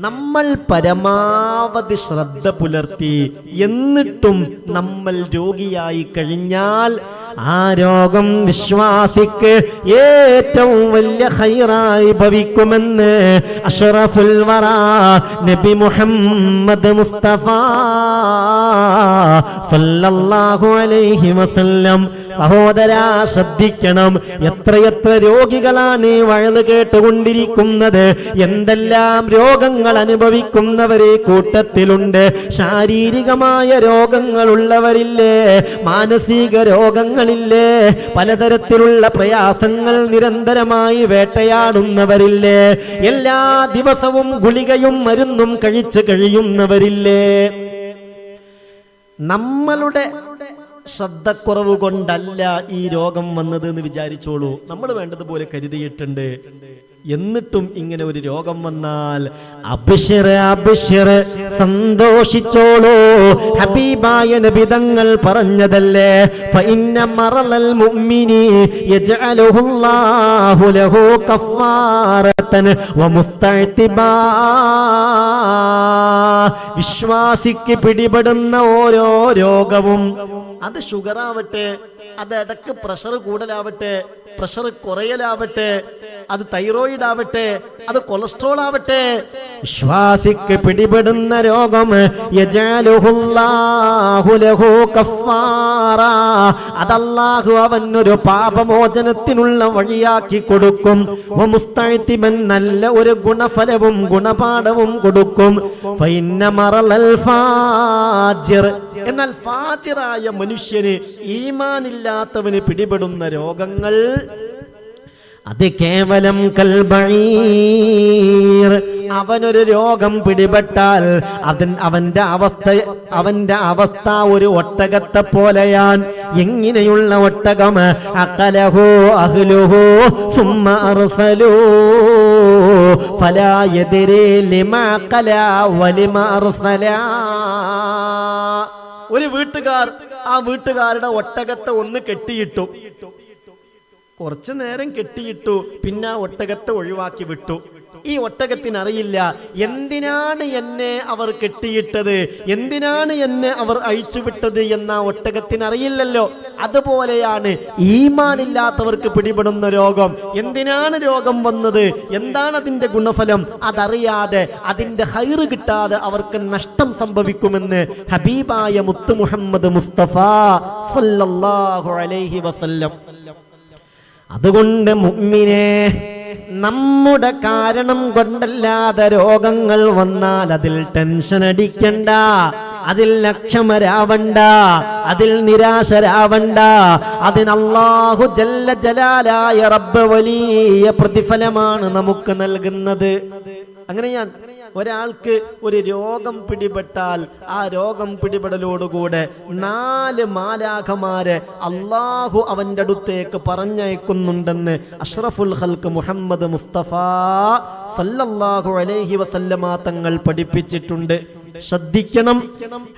നമ്മൾ പരമാവധി ശ്രദ്ധ പുലർത്തി എന്നിട്ടും നമ്മൾ രോഗിയായി കഴിഞ്ഞാൽ ആ രോഗം വിശ്വാസിക്ക് ഏറ്റവും വലിയ ഹൈറായി ഭവിക്കുമെന്ന് അഷറഫുൽ വറ നബി മുഹമ്മദ് മുസ്തഫ സല്ലല്ലാഹു അലൈഹി വസല്ലം. സഹോദരാ ശ്രദ്ധിക്കണം. എത്രയെത്ര രോഗികളാണ് വഴൽ കേട്ടുകൊണ്ടിരിക്കുന്നത്? എന്തെല്ലാം രോഗങ്ങൾ അനുഭവിക്കുന്നവരെ കൂട്ടത്തിലുണ്ട്? ശാരീരികമായ രോഗങ്ങളുള്ളവരില്ലേ? മാനസിക രോഗങ്ങളില്ലേ പലതരത്തിലുള്ള പ്രയാസങ്ങൾ നിരന്തരമായി വേട്ടയാടുന്നവരില്ലേ? എല്ലാ ദിവസവും ഗുളികയും മരുന്നും കഴിച്ചു കഴിയുന്നവരില്ലേ? നമ്മളുടെ ശ്രദ്ധക്കുറവ് കൊണ്ടല്ല ഈ രോഗം വന്നത് എന്ന് വിചാരിച്ചോളൂ. നമ്മൾ വേണ്ടതുപോലെ കരുതിയിട്ടുണ്ട്. എന്നിട്ടും ഇങ്ങനെ ഒരു രോഗം വന്നാൽ അഭിഷർ അഭിഷർ സന്തോഷിച്ചോളൂ. ഹബീബായ നബിതങ്ങൾ പറഞ്ഞതല്ലേ? ഫഇന്ന മറലൽ മുഅ്മിനി യജഅലുഹുല്ലാഹു ലഹു കഫാറതൻ വമുസ്തഅതിബാ വിശ്വാസിക്ക് പിടിപെടുന്ന ഓരോ രോഗവും അത് ഷുഗർ ആവട്ടെ അത് ഇടയ്ക്ക് പ്രഷർ കൂടലാവട്ടെ പ്രഷർ കുറയലാവട്ടെ അത് തൈറോയിഡ് ആവട്ടെ അത് കൊളസ്ട്രോൾ ആവട്ടെ. വിശ്വാസിക്ക് പിടിപെടുന്ന രോഗം. അതല്ലാഹു അവനൊരു പാപമോചനത്തിനുള്ള വഴിയാക്കി കൊടുക്കും. നല്ല ഒരു ഗുണഫലവും ഗുണപാഠവും കൊടുക്കും. എന്നാൽ ഫാജിറായ മനുഷ്യന് ഈമാനില്ലാത്തവന് പിടിപെടുന്ന രോഗങ്ങൾ അത് കേവലം കൽബീർ അവനൊരു രോഗം പിടിപെട്ടാൽ അതിൻ അവന്റെ അവസ്ഥ അവന്റെ അവസ്ഥ ഒരു ഒട്ടകത്തെ പോലെയാൻ. എങ്ങനെയുള്ള ഒട്ടകം? അക്കലഹോ അഹ്ലുഹോ സുമ്മ അർസലൂ. ഫലാ യദ്രി ലിമാ കല വലിമാ ഒരു വീട്ടുകാർ ആ വീട്ടുകാരുടെ ഒട്ടകത്തെ ഒന്ന് കെട്ടിയിട്ടു. കുറച്ചു നേരം കെട്ടിയിട്ടു പിന്നെ ഒട്ടകത്തെ ഒഴിവാക്കി വിട്ടു. ഈ ഒട്ടകത്തിനറിയില്ല എന്തിനാണ് എന്നെ അവർ കെട്ടിയിട്ടത്? എന്തിനാണ് എന്നെ അവർ അഴിച്ചുവിട്ടത് എന്ന ഒട്ടകത്തിനറിയില്ലല്ലോ. അതുപോലെയാണ് ഈമാനില്ലാത്തവർക്ക് പിടിപെടുന്ന രോഗം. എന്തിനാണ് രോഗം വന്നത്? എന്താണ് അതിന്റെ ഗുണഫലം? അതറിയാതെ അതിന്റെ ഹൈറ് കിട്ടാതെ അവർക്ക് നഷ്ടം സംഭവിക്കുമെന്ന് ഹബീബായ മുത്തു മുഹമ്മദ് മുസ്തഫ സല്ലല്ലാഹു അലൈഹി വസല്ലം. അതുകൊണ്ട് മുമ്മിനെ നമ്മുടെ കാരണം കൊണ്ടല്ലാതെ രോഗങ്ങൾ വന്നാൽ അതിൽ ടെൻഷൻ അടിക്കണ്ട. അതിൽ ലക്ഷമരാവണ്ട അതിൽ നിരാശരാവണ്ട. അതിന് അല്ലാഹു ജല്ല ജലാലായ റബ്ബ് വലിയ പ്രതിഫലമാണ് നമുക്ക് നൽകുന്നത്. അങ്ങനെയാണ്. ഒരാൾക്ക് ഒരു രോഗം പിടിപെട്ടാൽ ആ രോഗം പിടിപെടലോടുകൂടെ നാല് മാലാഖമാരെ അള്ളാഹു അവന്റെ അടുത്തേക്ക് പറഞ്ഞയക്കുന്നുണ്ടെന്ന് അഷ്റഫുൽ ഹൽക്ക് മുഹമ്മദ് മുസ്തഫ സല്ലല്ലാഹു അലൈഹി വസല്ലമാ തങ്ങൾ പഠിപ്പിച്ചിട്ടുണ്ട്. ശ്രദ്ധിക്കണം.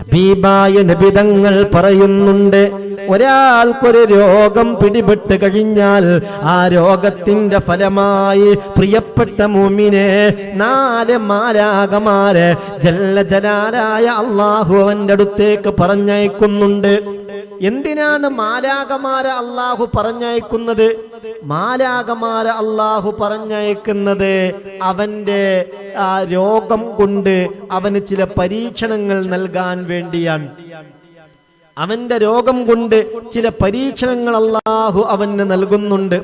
ഹബീബായ നബിതങ്ങൾ പറയുന്നുണ്ട്. ഒരാൾക്കൊരു രോഗം പിടിപെട്ട് കഴിഞ്ഞാൽ ആ രോഗത്തിന്റെ ഫലമായി പ്രിയപ്പെട്ട മൂമിനെ നാല് മാരാകമാര് ജല്ല ജലാലായ അള്ളാഹു അവന്റെ അടുത്തേക്ക് പറഞ്ഞയക്കുന്നുണ്ട്. എന്തിനാണ് മാലാകമാര അള്ളാഹു പറഞ്ഞയക്കുന്നത്? മാലാകമാര അള്ളാഹു പറഞ്ഞയക്കുന്നത് അവന്റെ ആ രോഗം കൊണ്ട് അവന് ചില പരീക്ഷണങ്ങൾ നൽകാൻ വേണ്ടിയാണ്. അവന്റെ രോഗം കൊണ്ട് ചില പരീക്ഷണങ്ങൾ അള്ളാഹു അവന് നൽകുന്നുണ്ട്.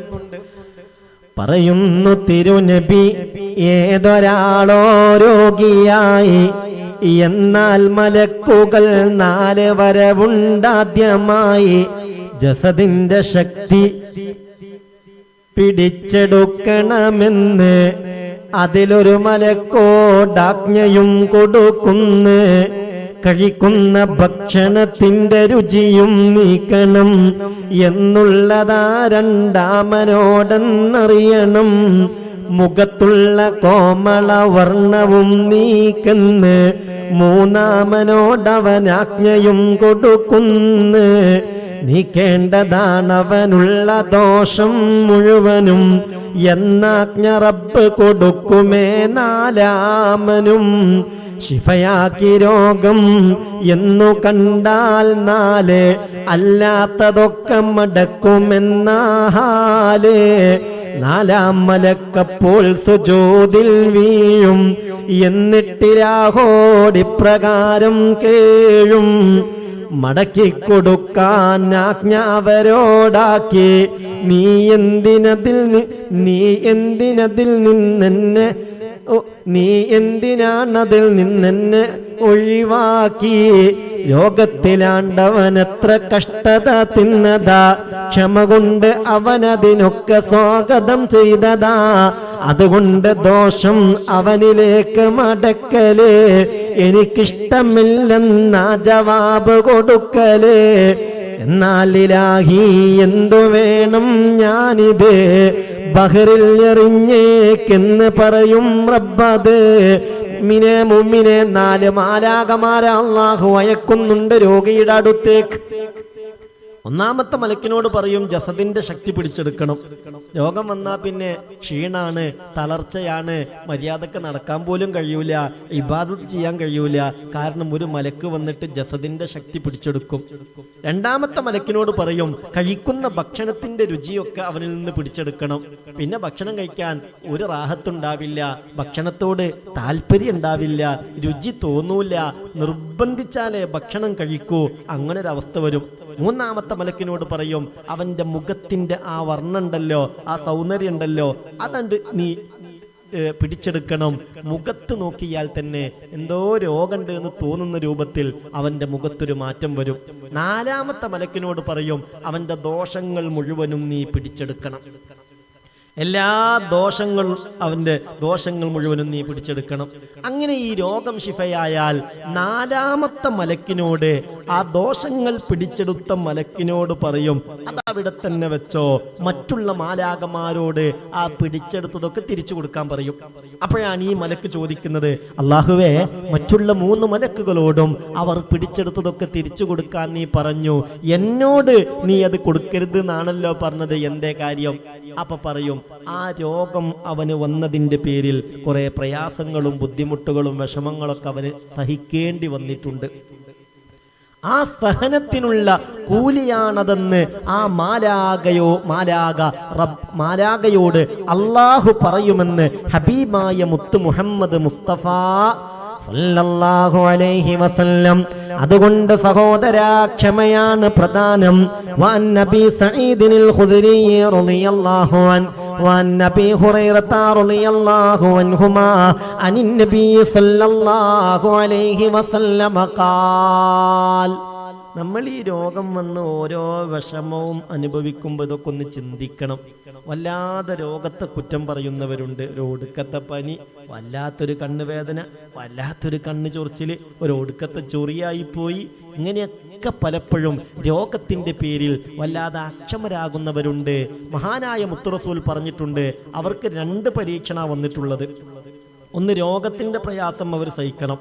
പറയുന്നു തിരുനബി ഏതൊരാളോ രോഗിയായി? എന്നാൽ മലക്കുകൾ നാല് വരവുണ്ടാദ്യമായി. ജസദിന്റെ ശക്തി പിടിച്ചെടുക്കണമെന്ന് അതിലൊരു മലക്കോടാജ്ഞയും കൊടുക്കുന്ന്. കഴിക്കുന്ന ഭക്ഷണത്തിന്റെ രുചിയും നീക്കണം എന്നുള്ളതാ രണ്ടാമനോടെന്നറിയണം മുഖത്തുള്ള കോമള വർണവും നീക്കുന്ന് മൂന്നാമനോടവനാജ്ഞയും കൊടുക്കുന്നു. നീക്കേണ്ടതാണവനുള്ള ദോഷം മുഴുവനും എന്നാജ്ഞ റബ്ബ് കൊടുക്കുമേ നാലാമനും. ശിഫയാക്കി രോഗം എന്നു കണ്ടാൽ നാല് അല്ലാത്തതൊക്കെ മടക്കുമെന്നാഹാലേ നാലാം മലക്കപ്പോൾ സുജോതിൽ വീഴും എന്നിട്ടിരാഹോടി പ്രകാരം കേഴും. മടക്കി കൊടുക്കാൻ ആജ്ഞാവരോടാക്കി നീ എന്തിനതിൽ നീ എന്തിനതിൽ നിന്നെന്നെ നീ എന്തിനാണതിൽ നിന്നെന്നെ ഒഴിവാക്കി. രോഗത്തിലാണ്ടവൻ എത്ര കഷ്ടത തിന്നതാ. ക്ഷമ കൊണ്ട് അവനതിനൊക്കെ സ്വാഗതം ചെയ്തതാ. അതുകൊണ്ട് ദോഷം അവനിലേക്ക് മടക്കലേ. എനിക്കിഷ്ടമില്ലെന്ന ജവാബ് കൊടുക്കലേ. എന്നാലിലാഹി എന്തു വേണം ഞാനിത്? ബഹറിൽ എറിഞ്ഞേക്കെന്ന് പറയും റബ്ബത്. മിനെ മുമ്മിനെ നാല് മാലാകമാരെ അള്ളാഹു അയക്കുന്നുണ്ട് രോഗിയുടെ അടുത്തേക്ക്. ഒന്നാമത്തെ മലക്കിനോട് പറയും ജസദിന്റെ ശക്തി പിടിച്ചെടുക്കണം. രോഗം വന്നാ പിന്നെ ക്ഷീണാണ് തളർച്ചയാണ് മര്യാദയ്ക്ക് നടക്കാൻ പോലും കഴിയൂല ഇബാദത്ത് ചെയ്യാൻ കഴിയൂല. കാരണം ഒരു മലക്ക് വന്നിട്ട് ജസദിന്റെ ശക്തി പിടിച്ചെടുക്കും. രണ്ടാമത്തെ മലക്കിനോട് പറയും കഴിക്കുന്ന ഭക്ഷണത്തിന്റെ രുചിയൊക്കെ അവനിൽ നിന്ന് പിടിച്ചെടുക്കണം. പിന്നെ ഭക്ഷണം കഴിക്കാൻ ഒരു റാഹത്തുണ്ടാവില്ല ഭക്ഷണത്തോട് താല്പര്യം ഉണ്ടാവില്ല രുചി തോന്നൂല നിർബന്ധിച്ചാലേ ഭക്ഷണം കഴിക്കൂ അങ്ങനൊരവസ്ഥ വരും. മൂന്നാമത്തെ മലക്കിനോട് പറയും അവന്റെ മുഖത്തിന്റെ ആ വർണുണ്ടല്ലോ ആ സൗന്ദര്യം ഉണ്ടല്ലോ അതണ്ട് നീ പിടിച്ചെടുക്കണം. മുഖത്ത് നോക്കിയാൽ തന്നെ എന്തോ രോഗമുണ്ട് എന്ന് തോന്നുന്ന രൂപത്തിൽ അവന്റെ മുഖത്തൊരു മാറ്റം വരും. നാലാമത്തെ മലക്കിനോട് പറയും അവന്റെ ദോഷങ്ങൾ മുഴുവനും നീ പിടിച്ചെടുക്കണം. എല്ലാ ദോഷങ്ങളും അവന്റെ ദോഷങ്ങൾ മുഴുവനും നീ പിടിച്ചെടുക്കണം. അങ്ങനെ ഈ രോഗം ശിഫയായാൽ നാലാമത്തെ മലക്കിനോട് ആ ദോഷങ്ങൾ പിടിച്ചെടുത്ത മലക്കിനോട് പറയും അതവിടെ തന്നെ വെച്ചോ മറ്റുള്ള മാലാകന്മാരോട് ആ പിടിച്ചെടുത്തതൊക്കെ തിരിച്ചു കൊടുക്കാൻ പറയും. അപ്പോഴാണ് ഈ മലക്ക് ചോദിക്കുന്നത് അള്ളാഹുവേ മറ്റുള്ള മൂന്ന് മലക്കുകളോടും അവർ പിടിച്ചെടുത്തതൊക്കെ തിരിച്ചു കൊടുക്കാൻ നീ പറഞ്ഞു. എന്നോട് നീ അത് കൊടുക്കരുത് എന്നാണല്ലോ പറഞ്ഞത് എന്തേ കാര്യം? അപ്പൊ പറയും ആ രോഗം അവന് വന്നതിന്റെ പേരിൽ കുറെ പ്രയാസങ്ങളും ബുദ്ധിമുട്ടുകളും വിഷമങ്ങളൊക്കെ അവന് സഹിക്കേണ്ടി വന്നിട്ടുണ്ട്. ആ സഹനത്തിനുള്ള കൂലിയാണതെന്ന് ആ മാലാകയോ മാലാക റബ് മാലാകയോട് അള്ളാഹു പറയുമെന്ന് ഹബീബായ മുത്ത് മുഹമ്മദ് മുസ്തഫ സല്ലല്ലാഹു അലൈഹി വസല്ലം. അതുകൊണ്ട് സഹോദരാ ക്ഷമയാണ് പ്രധാനം. നബി സഈദിനിൽ ഖുദരി റളിയല്ലാഹു وعن ابي هريره رضي الله عنهما عن النبي صلى الله عليه وسلم قال നമ്മൾ ഈ രോഗം വന്ന് ഓരോ വിഷമവും അനുഭവിക്കുമ്പോൾ ഇതൊക്കെ ഒന്ന് ചിന്തിക്കണം. വല്ലാതെ രോഗത്തെ കുറ്റം പറയുന്നവരുണ്ട്. ഒരു ഒടുക്കത്തെ പനി വല്ലാത്തൊരു കണ്ണുവേദന വല്ലാത്തൊരു കണ്ണ് ചൊറിച്ചിൽ ഒരു ഒടുക്കത്തെ ചൊറിയായി പോയി. ഇങ്ങനെയൊക്കെ പലപ്പോഴും രോഗത്തിന്റെ പേരിൽ വല്ലാതെ അക്ഷമരാകുന്നവരുണ്ട്. മഹാനായ മുത്തുറസൂൽ പറഞ്ഞിട്ടുണ്ട് അവർക്ക് രണ്ട് പരീക്ഷണ വന്നിട്ടുള്ളത്. ഒന്ന് രോഗത്തിന്റെ പ്രയാസം അവർ സഹിക്കണം.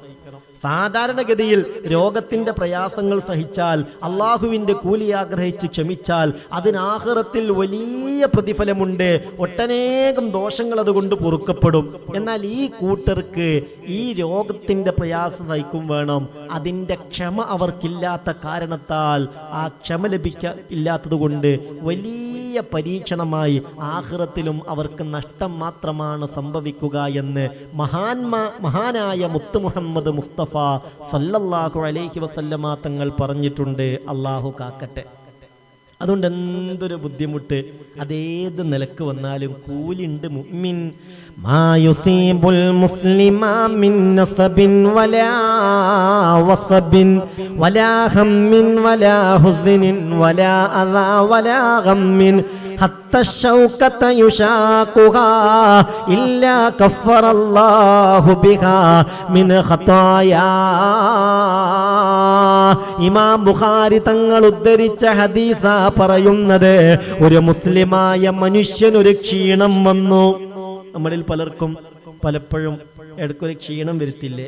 സാധാരണഗതിയിൽ രോഗത്തിന്റെ പ്രയാസങ്ങൾ സഹിച്ചാൽ അള്ളാഹുവിന്റെ കൂലി ആഗ്രഹിച്ച് ക്ഷമിച്ചാൽ അതിനാഹൃത്തിൽ വലിയ പ്രതിഫലമുണ്ട്. ഒട്ടനേകം ദോഷങ്ങൾ അതുകൊണ്ട് പൊറുക്കപ്പെടും. എന്നാൽ ഈ കൂട്ടർക്ക് ഈ രോഗത്തിന്റെ പ്രയാസം സഹിക്കും വേണം. അതിന്റെ ക്ഷമ അവർക്കില്ലാത്ത കാരണത്താൽ ആ ക്ഷമ ലഭിക്ക ഇല്ലാത്തത് കൊണ്ട് വലിയ പരീക്ഷണമായി ആഹ്റത്തിലും അവർക്ക് നഷ്ടം മാത്രമാണ് സംഭവിക്കുക എന്ന് മഹാന്മാ മഹാനായ മുത്ത് മുഹമ്മദ് മുസ്തഫ സല്ലല്ലാഹു അലൈഹി വസല്ലമ തങ്ങൾ പറഞ്ഞിട്ടുണ്ട് അള്ളാഹു കാക്കട്ടെ. അതുകൊണ്ട് എന്തൊരു ബുദ്ധിമുട്ട്? അതേത് നിലയ്ക്ക് വന്നാലും കൂലിണ്ട് മുഅ്മിൻ. മുസ്ലിമ വലാ വലാ ഹുസ്നിൻ വലാ അദാ വലാ ഇമാം ബുഖാരി തങ്ങൾ ഉദ്ധരിച്ച ഹദീസ പറയുന്നത് ഒരു മുസ്ലിമായ മനുഷ്യൻ ഒരു ക്ഷീണം വന്നു. നമ്മളിൽ പലർക്കും പലപ്പോഴും എടുക്കൊരു ക്ഷീണം വരുത്തില്ലേ?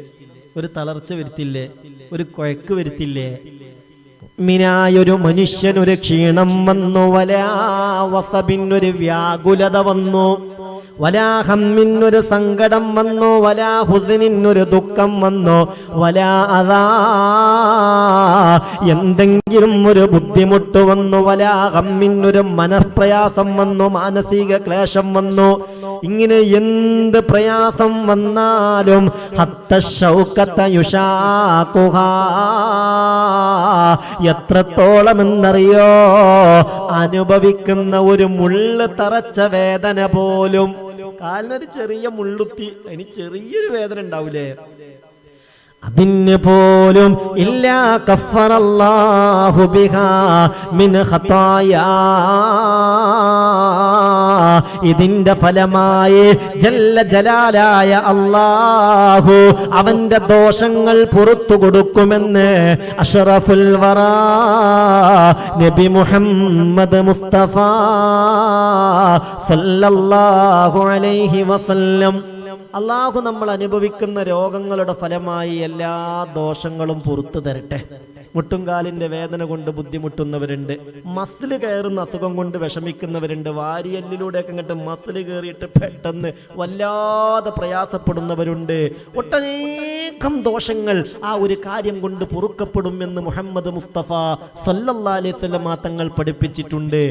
ഒരു തളർച്ച വരുത്തില്ലേ? ഒരു കുഴക്ക് വരുത്തില്ലേ? മിനായൊരു മനുഷ്യനൊരു ക്ഷീണം വന്നു വലാവസിന്നൊരു വ്യാകുലത വന്നു വലാഹമ്മിന്നൊരു സങ്കടം വന്നു വലാ ഹുസിനിന്നൊരു ദുഃഖം വന്നു വലാ അതാ എന്തെങ്കിലും ഒരു ബുദ്ധിമുട്ട് വന്നു വലാ ഹമ്മിന്നൊരു മനഃപ്രയാസം വന്നു മാനസിക ക്ലേശം വന്നു ഇങ്ങനെ എന്ത് പ്രയാസം വന്നാലും ഹത്ത ശൗക്കത്ത യുഷാക്കുഹാ എത്രത്തോളം എന്നറിയോ അനുഭവിക്കുന്ന ഒരു മുള്ള് തറച്ച വേദന പോലും. കാലിനൊരു ചെറിയ മുള്ളുത്തി അതിന് ചെറിയൊരു വേദന ഉണ്ടാവൂലേ? അതിന് പോലും ഇല്ല കഫറല്ലാഹു ബിഹാ മിൻ ഖതായാ ഇതിന്റെ ഫലമായി ജല്ല ജലാലായ അള്ളാഹു അവന്റെ ദോഷങ്ങൾ പുറത്തു കൊടുക്കുമെന്ന് അഷറഫുൽ വറ നബി മുഹമ്മദ് മുസ്തഫ സല്ലല്ലാഹു അലൈഹി വസല്ലം. അള്ളാഹു നമ്മൾ അനുഭവിക്കുന്ന രോഗങ്ങളുടെ ഫലമായി എല്ലാ ദോഷങ്ങളും പുറത്തു തരട്ടെ. മുട്ടുംകാലിന്റെ വേദന കൊണ്ട് ബുദ്ധിമുട്ടുന്നവരുണ്ട്. മസിൽ കയറുന്ന അസുഖം കൊണ്ട് വിഷമിക്കുന്നവരുണ്ട്. വാരിയല്ലിലൂടെയൊക്കെ ഇങ്ങോട്ട് മസിൽ കയറിയിട്ട് പെട്ടെന്ന് വല്ലാതെ പ്രയാസപ്പെടുന്നവരുണ്ട്. ഒട്ടനേകം ദോഷങ്ങൾ ആ ഒരു കാര്യം കൊണ്ട് പൊറുക്കപ്പെടും എന്ന് മുഹമ്മദ് മുസ്തഫ സല്ലല്ലാ അലൈഹി സ്വലമ തങ്ങൾ പഠിപ്പിച്ചിട്ടുണ്ട്.